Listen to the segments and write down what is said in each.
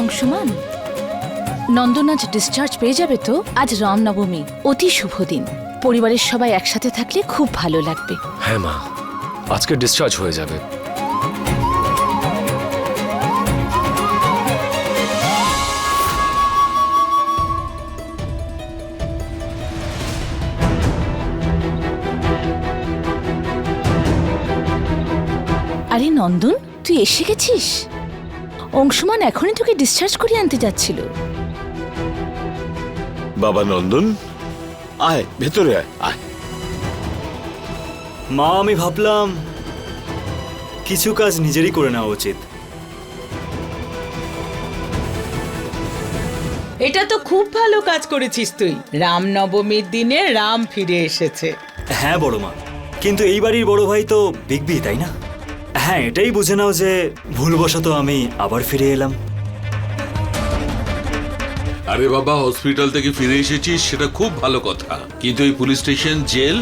অংশমান নন্দন আজ ডিসচার্জ পেয়ে যাবে তো? আজ রামনবমী অতি শুভ দিন। পরিবারের সবাই একসাথে থাকলে খুব ভালো লাগবে। হ্যাঁ মা আজকে ডিসচার্জ হয়ে যাবে। আরে নন্দন তুই এসে গেছিস? অংশমান এখনই তোকে ডিসচার্জ করিয়ে আনতে যাচ্ছিল। বাবা নন্দন আয় ভেতরে আয় আয়। মা আমি ভাবলাম কিছু কাজ নিজেরই করে নেওয়া উচিত। এটা তো খুব ভালো কাজ করেছিস তুই। রামনবমীর দিনে রাম ফিরে এসেছে। হ্যাঁ বড় মা কিন্তু এই বাড়ির বড় ভাই তো বিগবি তাই না? হ্যাঁ এটাই বুঝে নাও যে ভুলবশত আমি আবার ফিরে এলাম। আরে বাবা হসপিটাল থেকে ফিরে এসেছিস সেটা খুব ভালো কথা। কিন্তু এই পুলিশ স্টেশন জেল?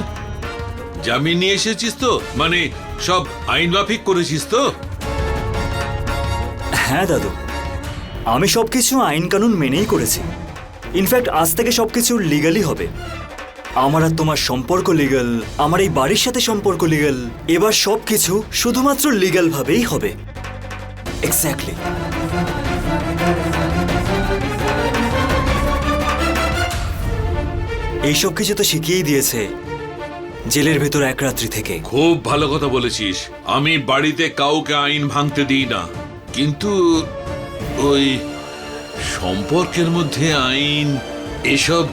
জামিন নিয়ে এসেছিস তো? মানে সব আইন মাফিক করেছিস তো? হ্যাঁ দাদু। আমি সবকিছু আইন কানুন মেনেই করেছি। ইনফ্যাক্ট আজ থেকে সবকিছু লিগালি হবে। আমার আর তোমার সম্পর্ক লিগাল আমার এই বাড়ির সাথে সম্পর্ক লিগাল এবার সব কিছু শুধুমাত্র লিগাল ভাবেই হবে। এক্স্যাক্টলি এইসব কিছু তো শিখিয়েই দিয়েছে, জেলের ভেতর এক রাত্রি থেকে। খুব ভালো কথা বলেছিস। আমি বাড়িতে কাউকে আইন ভাঙতে দিই না। কিন্তু ওই সম্পর্কের মধ্যে আইন, এসব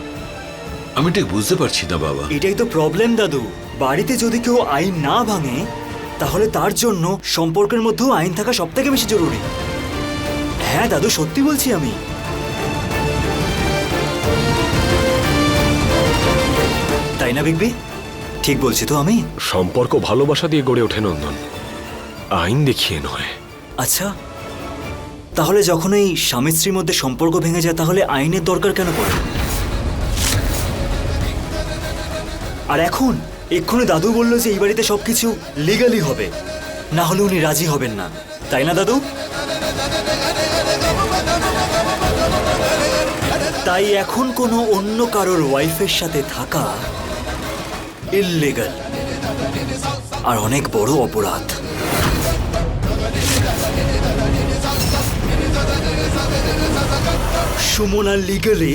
আমি ঠিক বুঝতে পারছি না বাবা। এটাই তো প্রবলেম দাদু। বাড়িতে যদি কেউ আইন না ভাঙে তাহলে তার জন্য সম্পর্কের মধ্যেও আইন থাকা সব থেকে বেশি জরুরি। হ্যাঁ দাদু সত্যি বলছি আমি। তাই না বিগবি ঠিক বলছি তো আমি? সম্পর্ক ভালোবাসা দিয়ে গড়ে ওঠে নন্দন। আইন দেখিয়ে নয়। আচ্ছা। তাহলে যখন এই স্বামী স্ত্রীর মধ্যে সম্পর্ক ভেঙে যায় তাহলে আইনের দরকার কেন পড়ে? আর এখন এক্ষুনি দাদু বলল যে এই বাড়িতে সব কিছু লিগালি হবে। না হলে উনি রাজি হবেন না। তাই না, দাদু? তাই এখন কোনো অন্য কারোর ওয়াইফের সাথে থাকা ইললিগাল আর অনেক বড় অপরাধ। সুমনা লিগালি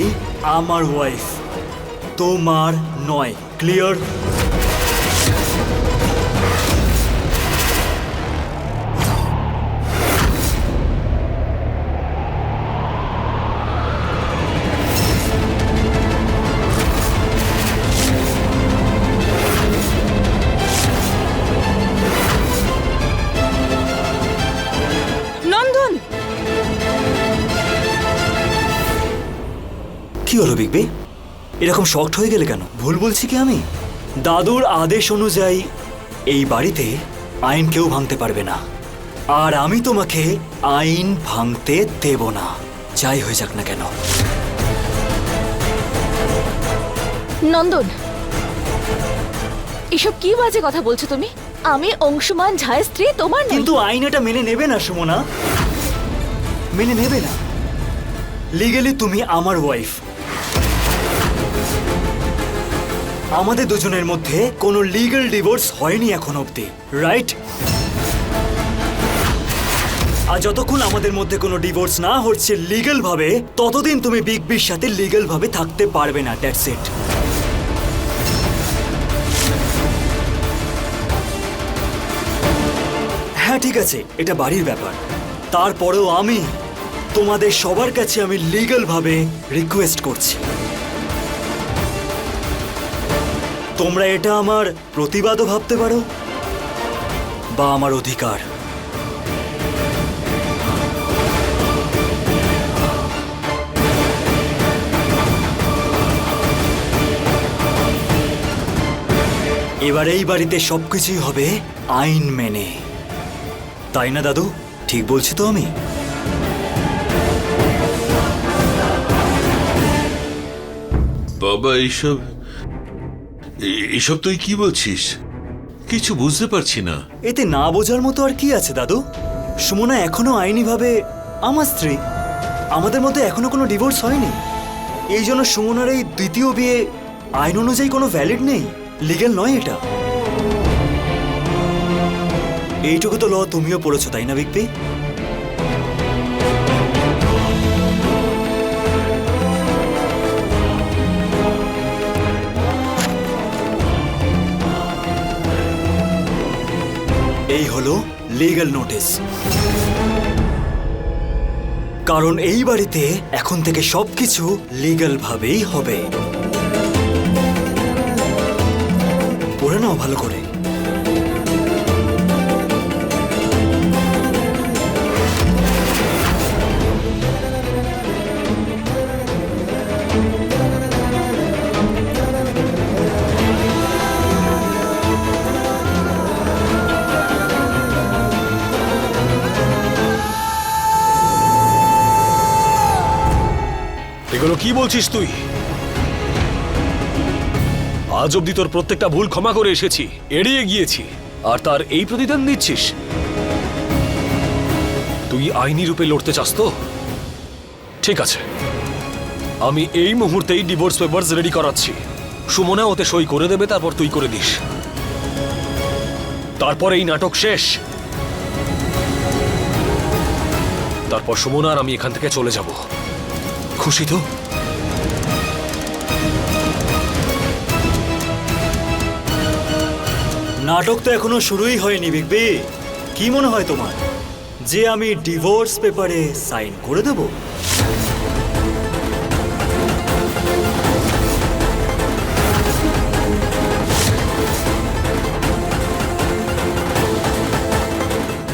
আমার ওয়াইফ তোমার নয় ক্লিয়ার নন্দন! কি হলো বিগবি এরকম শক্ট হয়ে গেলে কেন? ভুল বলছি কি আমি? দাদুর আদেশ অনুযায়ী এই বাড়িতে আইন কেউ ভাঙতে পারবে না। আর আমি তোমাকে আইন ভাঙতে দেব না। যাই হয়ে যাক না কেন। নন্দন এসব কি বাজে কথা বলছো তুমি? আমি অংশমান ঝায়ের স্ত্রী তোমার নই কিন্তু আইন এটা মেনে নেবে না সুমনা। মেনে নেবে না। লিগেলি তুমি আমার ওয়াইফ আমাদের দুজনের মধ্যে কোনো লিগ্যাল ডিভোর্স হয়নি এখন অবধি রাইট আর যতক্ষণ আমাদের মধ্যে কোনো ডিভোর্স না হচ্ছে লিগ্যাল ভাবে ততদিন তুমি বিগ বির সাথে লিগ্যাল ভাবে থাকতে পারবে না দ্যাটস ইট হ্যাঁ ঠিক আছে, এটা বাড়ির ব্যাপার। তারপরেও আমি তোমাদের সবার কাছে আমি লিগ্যাল ভাবে রিকোয়েস্ট করছি। তোমরা এটা আমার প্রতিবাদও ভাবতে পারো, বা আমার অধিকার। এবার এই বাড়িতে সবকিছুই হবে আইন মেনে। তাই না, দাদু? ঠিক বলছি তো আমি? বাবা, এইসব এ- এইসব তুই কি বলছিস? কিছু বুঝতে পারছি না। এতে না বোঝার মতো আর কি আছে, দাদু? সুমনা এখনও আইনিভাবে আমার স্ত্রী। আমাদের মধ্যে এখনও কোনো ডিভোর্স হয়নি। এই জন্য সুমনার এই দ্বিতীয় বিয়ে আইন অনুযায়ী কোনো ভ্যালিড নেই। লিগেল নয় এটা। এইটুকু তো ল তুমিও পড়েছো, তাই না বিকপি এই হলো লিগাল নোটিস কারণ এই বাড়িতে এখন থেকে সবকিছু লিগাল ভাবেই হবে। পড়ে নাও ভালো করে। এগুলো কি বলছিস তুই? আজ অব্দি তোর প্রত্যেকটা ভুল ক্ষমা করে এসেছি, এড়িয়ে গিয়েছি, আর তার এই প্রতিদান দিচ্ছিস তুই আইনি রূপে লড়তে চাস তো? ঠিক আছে। আমি এই মুহূর্তেই ডিভোর্স পেপারস রেডি করাচ্ছি। সুমনা ওতে সই করে দেবে, তারপর তুই করে দিস। তারপর এই নাটক শেষ। তারপর সুমনা আর আমি এখান থেকে চলে যাব। খুশি তো? নাটক তো এখনও শুরুই হয়নি বিগবি কি মনে হয় তোমার? যে আমি ডিভোর্স পেপারে সাইন করে দেব?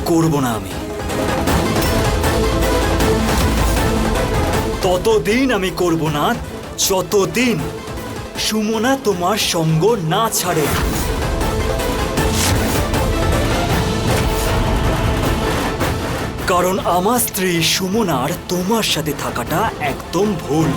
করব না আমি। ততদিন আমি করব না, যতদিন সুমনা তোমার সঙ্গ না ছাড়ে। কারণ আমার স্ত্রী সুমনার তোমার সাথে থাকাটা একদম ভুল।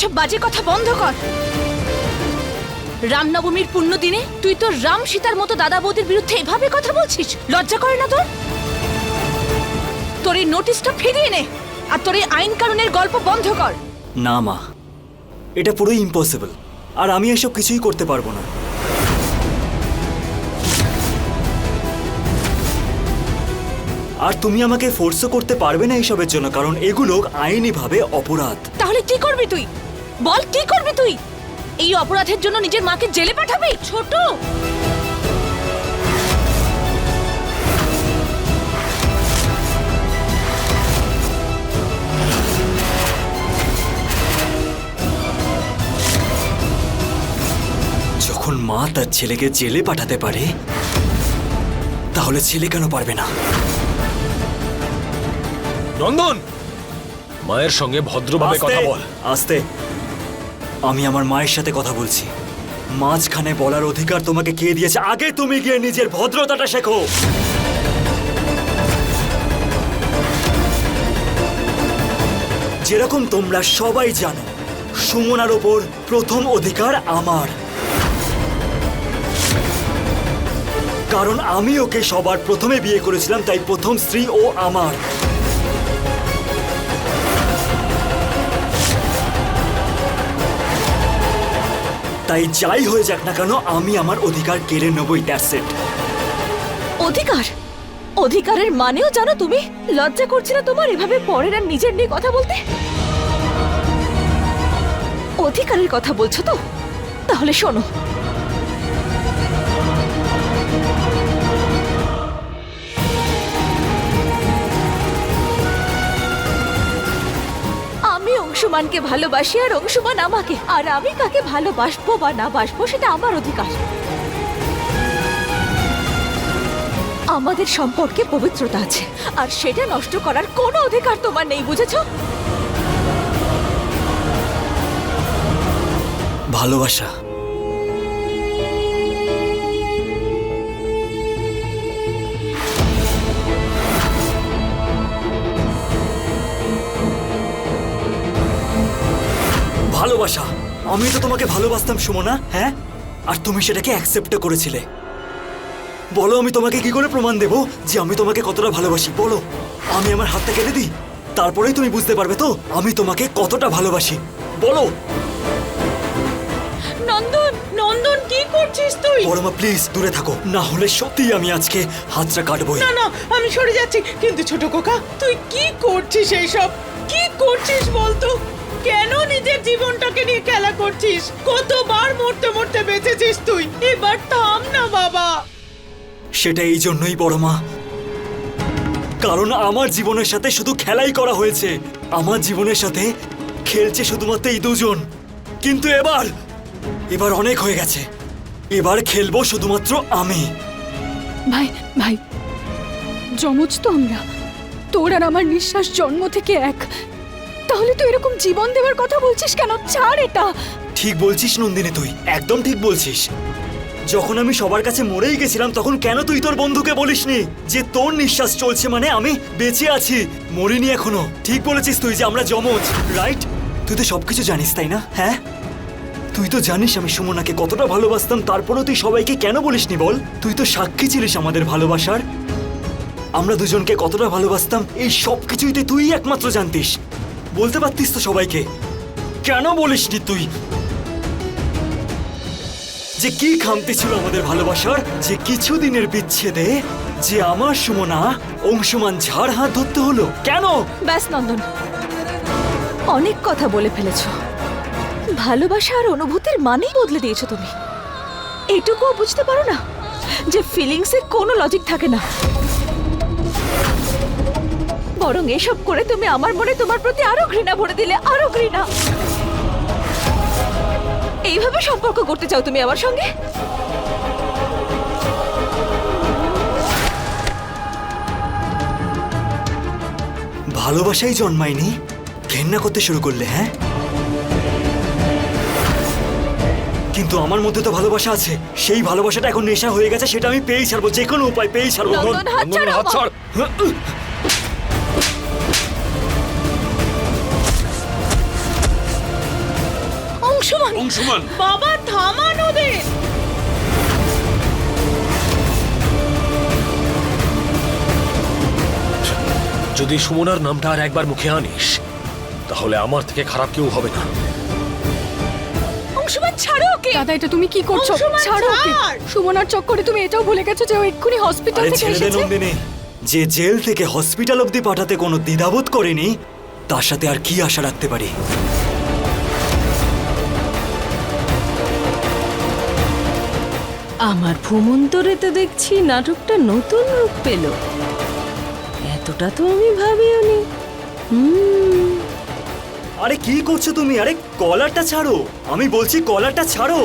এসব বাজে কথা বন্ধ কর। রামনবমীর পুণ্য দিনে তুই তো রাম সীতার মতো দাদা বৌদির বিরুদ্ধে এভাবে কথা বলছিস? লজ্জা করে না তোর? তোর এই নোটিশটা ফিরিয়ে নে আর তোর এই আইন কানুনের গল্প বন্ধ কর। না মা। এটা পুরোই ইম্পসিবল আর আমি এসব কিছুই করতে পারব না। আর তুমি আমাকে ফোর্সও করতে পারবে না এইসবের জন্য কারণ এগুলো আইনিভাবে অপরাধ। তাহলে কি করবি তুই? বল কি করবি তুই? এই অপরাধের জন্য নিজের মাকে জেলে পাঠাবি? ছোট! যখন মা তার ছেলেকে জেলে পাঠাতে পারে তাহলে ছেলে কেন পারবে না? নন্দন! মায়ের সঙ্গে ভদ্রভাবে কথা বল। আস্তে। আমি আমার মায়ের সাথে কথা বলছি। মাঝখানে বলার অধিকার তোমাকে কে দিয়েছে? আগে তুমি গিয়ে নিজের ভদ্রতাটা শেখো। যেরকম তোমরা সবাই জানো, সুমনার ওপর প্রথম অধিকার আমার। কারণ আমি ওকে সবার প্রথমে বিয়ে করেছিলাম, তাই প্রথম স্ত্রী ও আমার। তাই যাই হয়ে যাক না কেন, আমি আমার অধিকার কেড়ে নেবই অধিকার? অধিকারের মানেও জানো তুমি? লজ্জা করছি না তোমার এভাবে পরের আর নিজের নিয়ে কথা বলতে? অধিকারের কথা বলছো তো? তাহলে শোনো অংশুমানকে ভালোবাসি আর অংশুমান আমাকে। আর আমি কাকে ভালোবাসবো বা না বাসবো সেটা আমার অধিকার। আমাদের সম্পর্কে পবিত্রতা আছে, আর সেটা নষ্ট করার কোনো অধিকার তোমার নেই, বুঝেছ? ভালোবাসা ভালোবাসা। আমি তো তোমাকে ভালোবাসতাম সুমনা হ্যাঁ? আর তুমি সেটাকে অ্যাকসেপ্ট করেছিলে। বলো আমি তোমাকে কি করে প্রমাণ দেব যে আমি তোমাকে কতটা ভালোবাসি? বলো আমি আমার হাতটা কেটে দিই? তারপরেই তুমি বুঝতে পারবে তো আমি তোমাকে কতটা ভালোবাসি। বলো। নন্দন নন্দন কি করছিস তুই? বড় মা প্লিজ দূরে থাকো। না হলে সত্যিই আমি আজকে হাতটা কাটবই না না আমি সরে যাচ্ছি। কিন্তু ছোট কোকা তুই কি করছিস এইসব? কি করছিস বলতো? কেন নিজের জীবনটাকে নিয়ে খেলা করছিস? কতবার মরতে মরতে বেঁচেছিস তুই? এবার থাম না বাবা। সেটা এই জন্যই বড় মা। কারণ আমার জীবনের সাথে শুধু খেলাই করা হয়েছে। আমার জীবনের সাথে খেলছে শুধুমাত্র এই দুজন। কিন্তু এবার এবার অনেক হয়ে গেছে। এবার খেলব শুধুমাত্র আমি। ভাই ভাই জমজ তো আমরা। তোর আর আমার নিঃশ্বাস জন্ম থেকে এক। তাহলে তুই এরকম জীবন দেওয়ার কথা বলছিস কেন? ছাড় এটা। ঠিক বলছিস নন্দিনী তুই, একদম ঠিক বলছিস। যখন আমি সবার কাছে মরেই গেছিলাম, তখন কেন তুই তোর বন্ধুকে বলিসনি? যে তোর নিঃশ্বাস চলছে মানে আমি বেঁচে আছি, মরিনি এখনও। ঠিক বলেছিস তুই যে আমরা জমজ রাইট তুই তো সবকিছু জানিস, তাই না? হ্যাঁ? তুই তো জানিস আমি সুমনাকে কতটা ভালোবাসতাম, তারপরেও তুই সবাইকে কেন বলিসনি বল? তুই তো সাক্ষী ছিলিস আমাদের ভালোবাসার। আমরা দুজনকে কতটা ভালোবাসতাম, এই সব কিছুই তুই একমাত্র জানতিস। বলতে পারতিস তো সবাইকে। কেন বলিসনি তুই? যে কি খামতি ছিল আমাদের ভালোবাসার, যে কিছুদিনের বিচ্ছেদে, যে আমার সুমনা অংশমান ঝাড় হাত ধরতে হলো। কেন? ব্যাস নন্দন, অনেক কথা বলে ফেলেছ। ভালোবাসা আর অনুভূতির মানেই বদলে দিয়েছ তুমি। এটুকুও বুঝতে পারো না যে ফিলিংসে কোনো লজিক থাকে না। বরং এসব করে তুমি আমার মনে তোমার প্রতি আরও ঘৃণা ভরে দিলে আরও ঘৃণা। এইভাবে সম্পর্ক করতে চাও তুমি আমার সঙ্গে? ভালোবাসাই জন্মায়নি ঘেন্না করতে শুরু করলে হ্যাঁ? কিন্তু আমার মধ্যে তো ভালোবাসা আছে সেই ভালোবাসাটা এখন নেশা হয়ে গেছে সেটা আমি পেয়েই ছাড়বো যে কোনো উপায় পেয়েই ছাড়বো নন্দন হাত নন্দন, ছাড়ো। অংশমান বাবা থামান ওদের যদি সুমনার নামটা আর একবার মুখে আনিস তাহলে আমার থেকে খারাপ কেউ হবে না। অংশমান ছাড়ো ওকে। দাদা এটা তুমি কি করছ? অংশমান, ছাড়ো ওকে। ছাড়। সুমনার চক্করে তুমি এটাও ভুলে গেছো যে ও এক্ষুনি হসপিটাল আরে থেকে ছেড়ে দে এসেছে? নন্দিনী। যে জেল থেকে হসপিটাল অবধি পাঠাতে কোনো দ্বিধাবোধ করেনি তার সাথে আর কি আশা রাখতে পারি? আমার ভূমন্তরে তো দেখছি নাটকটা নতুন রূপ পেল। এতটা তো আমি ভাবিওনি হুম। আরে কি করছ তুমি? আরে কলারটা ছাড়ো। আমি বলছি কলারটা ছাড়ো।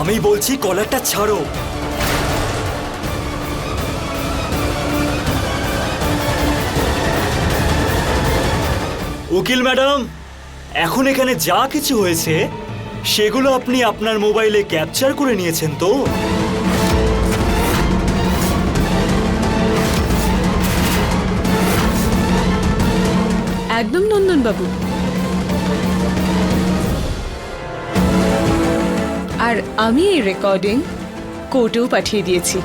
আমি বলছি কলারটা ছাড়ো। উকিল ম্যাডাম, এখন এখানে যা কিছু হয়েছে সেগুলো আপনি আপনার মোবাইলে ক্যাপচার করে নিয়েছেন তো? একদম নন্দন বাবু আর আমি এই রেকর্ডিং কোর্টেও পাঠিয়ে দিয়েছি।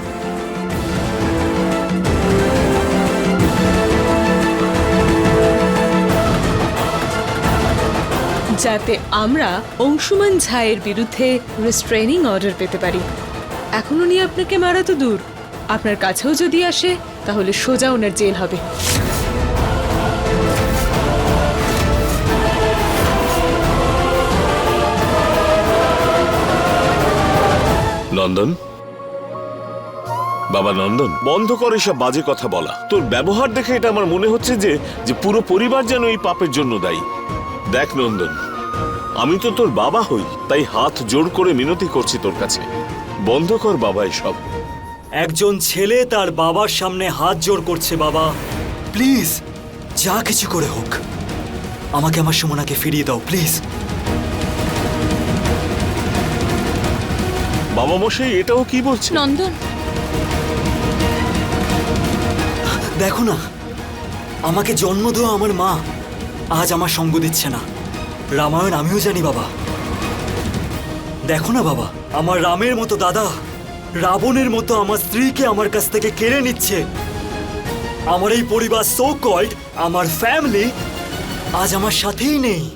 যাতে আমরা অংশুমান ঝায়ের বিরুদ্ধে রেস্ট্রেনিং অর্ডার পেতে পারি। এখন উনি আপনাকে মারা তো দূর। আপনার কাছেও যদি আসে, তাহলে সোজা ওনার জেল হবে। নন্দন? বাবা নন্দন, বন্ধ কর এসব বাজে কথা বলা। তোর ব্যবহার দেখে এটা আমার মনে হচ্ছে যে যে পুরো পরিবার যেন এই পাপের জন্য দায়ী। দেখ নন্দন আমি তো তোর বাবা হই তাই হাত জোর করে মিনতি করছি তোর কাছে। বন্ধ কর বাবা এসব। একজন ছেলে তার বাবার সামনে হাত জোর করছে বাবা। প্লিজ যা কিছু করে হোক। আমাকে আমার সুমনাকে ফিরিয়ে দাও প্লিজ। বাবা মশাই এটাও কি বলছে? নন্দন। দেখো না আমাকে জন্ম দেওয়া আমার মা। আজ আমার সঙ্গ দিচ্ছে না। রামায়ণ আমিও জানি, বাবা। দেখো না, বাবা, আমার রামের মতো দাদা রাবণের মতো আমার স্ত্রীকে আমার কাছ থেকে কেড়ে নিচ্ছে। আমার এই পরিবার সো কল্ড আমার ফ্যামিলি আজ আমার সাথেই নেই।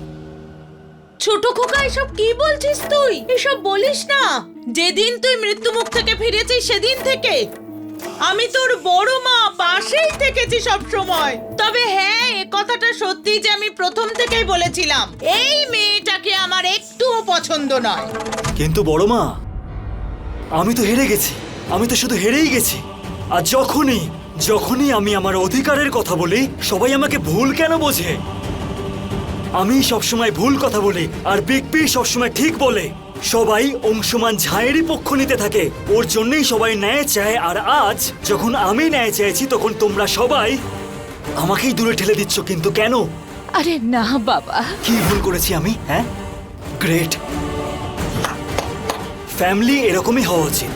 ছোট খোকা, এসব কি বলছিস তুই? এসব বলিস না। যেদিন তুই মৃত্যু মুখ থেকে ফিরেছিস, সেদিন থেকে। আমি তোর বড় মা, পাশেই থেকেছি সব সময় তবে হ্যাঁ এ কথাটা সত্যি যে আমি প্রথম থেকেই বলেছিলাম। এই মেয়েটাকে আমার একটুও পছন্দ নয়। কিন্তু বড় মা, আমি তো হেরে গেছি। আমি তো শুধু হেরেই গেছি। আর যখনই যখনই আমি আমার অধিকারের কথা বলি, সবাই আমাকে ভুল কেন বোঝে? আমি সবসময় ভুল কথা বলি, আর বিগ পি সবসময় ঠিক বলে। সবাই অংশমান ঝাঁয়েরই পক্ষ নিতে থাকে। ওর জন্যই সবাই ন্যায় চায় আর আজ যখন আমি ন্যায় চাইছি তখন তোমরা সবাই আমাকেই দূরে ঠেলে দিচ্ছ কিন্তু কেন? আরে না বাবা। কি ভুল করেছি আমি হ্যাঁ? গ্রেট ফ্যামিলি এরকমই হওয়া উচিত।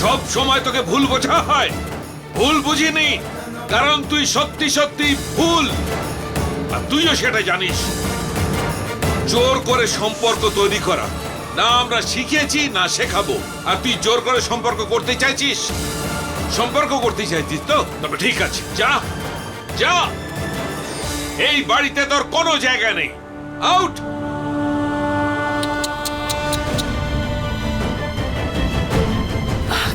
সব সময় তোকে ভুল বোঝা হয়। ভুল বুঝিনি কারণ তুই সত্যি সত্যি ভুল। আর তুইও সেটা জানিস। জোর করে সম্পর্ক তৈরি করা। না আমরা শিখেছি, না শেখাবো। আর তুই জোর করে সম্পর্ক করতে চাইছিস? সম্পর্ক করতে চাইছিস তো? তবে ঠিক আছে, যা। যা। এই বাড়িতে তোর কোনো জায়গা নেই। আউট!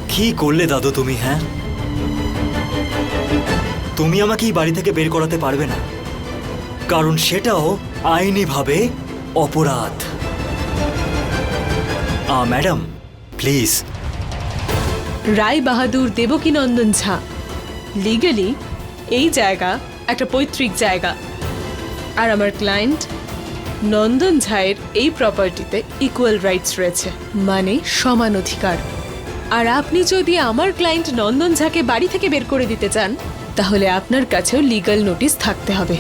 কি করলে দাদু তুমি হ্যাঁ? তুমি আমাকে এই বাড়ি থেকে বের করাতে পারবে না। কারণ সেটাও আইনিভাবে অপরাধ। আ madam please. Rai Bahadur Debkinandan Jha. Legally এই জায়গা একটা পৈতৃক জায়গা। আর আমার ক্লায়েন্ট নন্দন ঝায়ের এই প্রপার্টিতে ইকুয়াল রাইটস রয়েছে মানে সমান অধিকার। আর আপনি যদি আমার ক্লায়েন্ট নন্দন ঝাকে বাড়ি থেকে বের করে দিতে চান তাহলে আপনার কাছেও লিগ্যাল নোটিশ থাকতে হবে।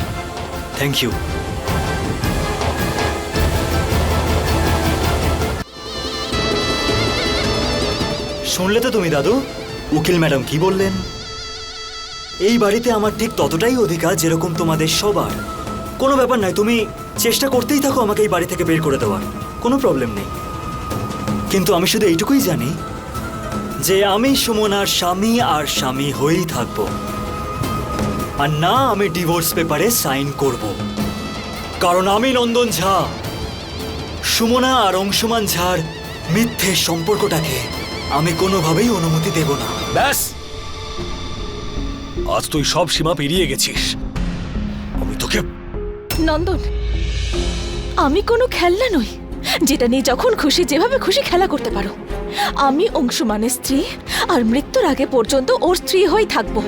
থ্যাংক ইউ শুনলে তো তুমি, দাদু। উকিল ম্যাডাম কি বললেন? এই বাড়িতে আমার ঠিক ততটাই অধিকার যেরকম তোমাদের সবার। কোনো ব্যাপার নয়, তুমি চেষ্টা করতেই থাকো আমাকে এই বাড়ি থেকে বের করে দেওয়ার। কোনো প্রবলেম নেই। কিন্তু আমি শুধু এইটুকুই জানি যে আমি সুমনার স্বামী আর স্বামী হয়েই থাকব। আর না আমি ডিভোর্স পেপারে সাইন করব। কারণ আমি নন্দন ঝা। সুমনা আর অংশমান ঝার মিথ্যে সম্পর্কটাকে আমি কোনোভাবেই অনুমতি দেব না। ব্যাস। আজ তুই সব সীমা পেরিয়ে গেছিস। আমি তোকে নন্দন আমি কোনো খেলনা নই। যেটা নিয়ে যখন খুশি যেভাবে খুশি খেলা করতে পারো। আমি অংশুমানের স্ত্রী আর মৃত্যুর আগে পর্যন্ত ওর স্ত্রী হয়েই থাকব।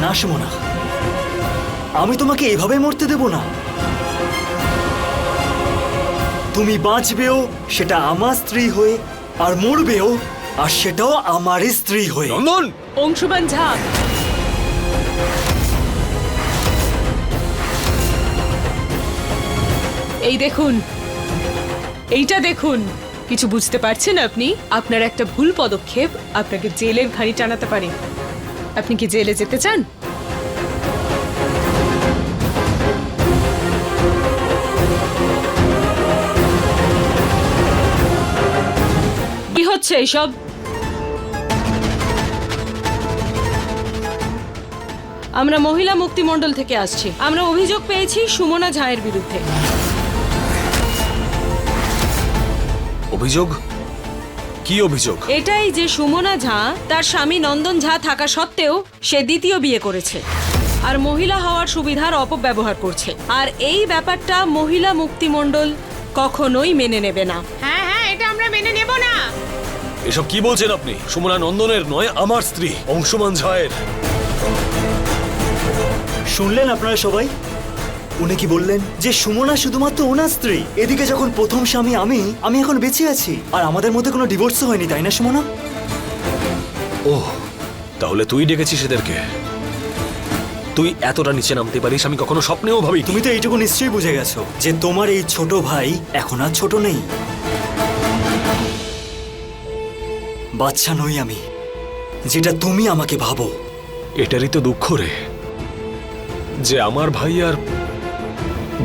না সুমনা আমি তোমাকে এভাবে মরতে দেব না। তুমি বাঁচবেও সেটা আমার স্ত্রী হয়ে আর মরবেও আর সেটাও আমারই স্ত্রী হয়ে। নন্দন! অংশুমান ঝা। এই দেখুন। এইটা দেখুন। কিছু বুঝতে পারছেন আপনি? আপনার একটা ভুল পদক্ষেপ আপনাকে জেলের ঘাড়ি টানাতে পারে। আপনি কি জেলে যেতে চান? হচ্ছে এইসব? আমরা মহিলা মুক্তি মণ্ডল থেকে আসছি। আমরা অভিযোগ পেয়েছি সুমনা ঝায়ের বিরুদ্ধে। অভিযোগ? কি অভিযোগ? এটাই যে সুমনা ঝা তার স্বামী নন্দন ঝা থাকা সত্ত্বেও সে দ্বিতীয় বিয়ে করেছে। আর মহিলা হওয়ার সুবিধার অপব্যবহার করছে। আর এই ব্যাপারটা মহিলা মুক্তি মণ্ডল কখনোই মেনে নেবে না। হ্যাঁ হ্যাঁ এটা আমরা মেনে নেব না। এসব কি বলছেন আপনি? সুমনা নন্দনের নয় আমার স্ত্রী অংশমান ঝায়ের। শুনলেন আপনারা সবাই? উনি কি বললেন যে সুমনা শুধুমাত্র ওনার স্ত্রী? এদিকে যখন প্রথম স্বামী আমি আমি এখন বেঁচে আছি। আর আমাদের মধ্যে কোনো ডিভোর্সও হয়নি তাই না সুমনা? ওহ তাহলে তুই ডেকেছিস এদেরকে? তুই এতটা নিচে নামতে পারিস আমি কখনো স্বপ্নেও ভাবি তুমি তো এইটুকু নিশ্চয়ই বুঝে গেছো যে তোমার এই ছোট ভাই এখন আর ছোট নেই। বাচ্চা নই আমি যেটা তুমি আমাকে ভাবো। এটারই তো দুঃখ রে যে আমার ভাই আর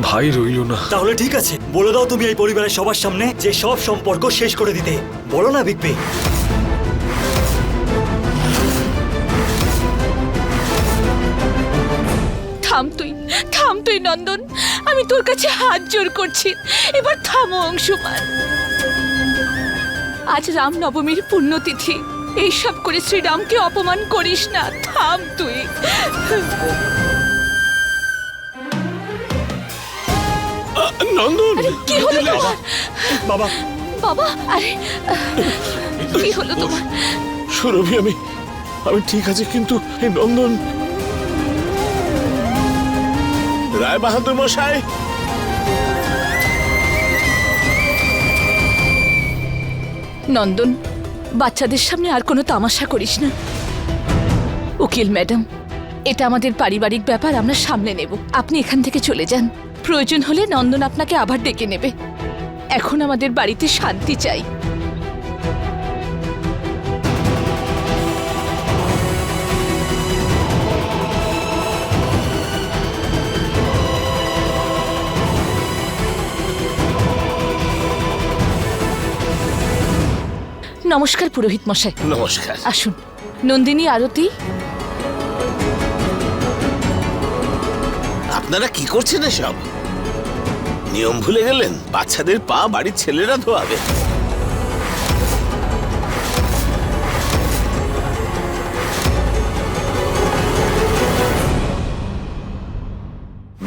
ভাই রইল না। তাহলে ঠিক আছে বলে দাও তুমি এই পরিবারের সবার সামনে যে সব সম্পর্ক শেষ করে দিতে। বলো না বিকবে থাম তুই থাম তুই নন্দন। আমি তোর কাছে হাত জোর করছি। এবার থামো অংশুমান। আজ রাম নবমীর পুণ্যতিথি। এইসব করে শ্রীরামকে অপমান করিস না থাম তুই। নন্দন! কি হলো তোমার? বাবা! বাবা আরে কি হলো তোমার? সুরভি আমি আমি ঠিক আছে কিন্তু এই নন্দন রায় বাহাদুর মশাই! নন্দন, বাচ্চাদের সামনে আর কোনো তামাশা করিস না। উকিল ম্যাডাম, এটা আমাদের পারিবারিক ব্যাপার, আমরা সামলে নেব। আপনি এখান থেকে চলে যান। প্রয়োজন হলে নন্দন আপনাকে আবার ডেকে নেবে। এখন আমাদের বাড়িতে শান্তি চাই। নমস্কার পুরোহিত মশাই। নমস্কার। আসুন নন্দিনী আরতি। আপনারা কি করছেন এসব? নিয়ম ভুলে গেলেন? বাচ্চাদের পা বাড়ির ছেলেরা ধোয়াবে।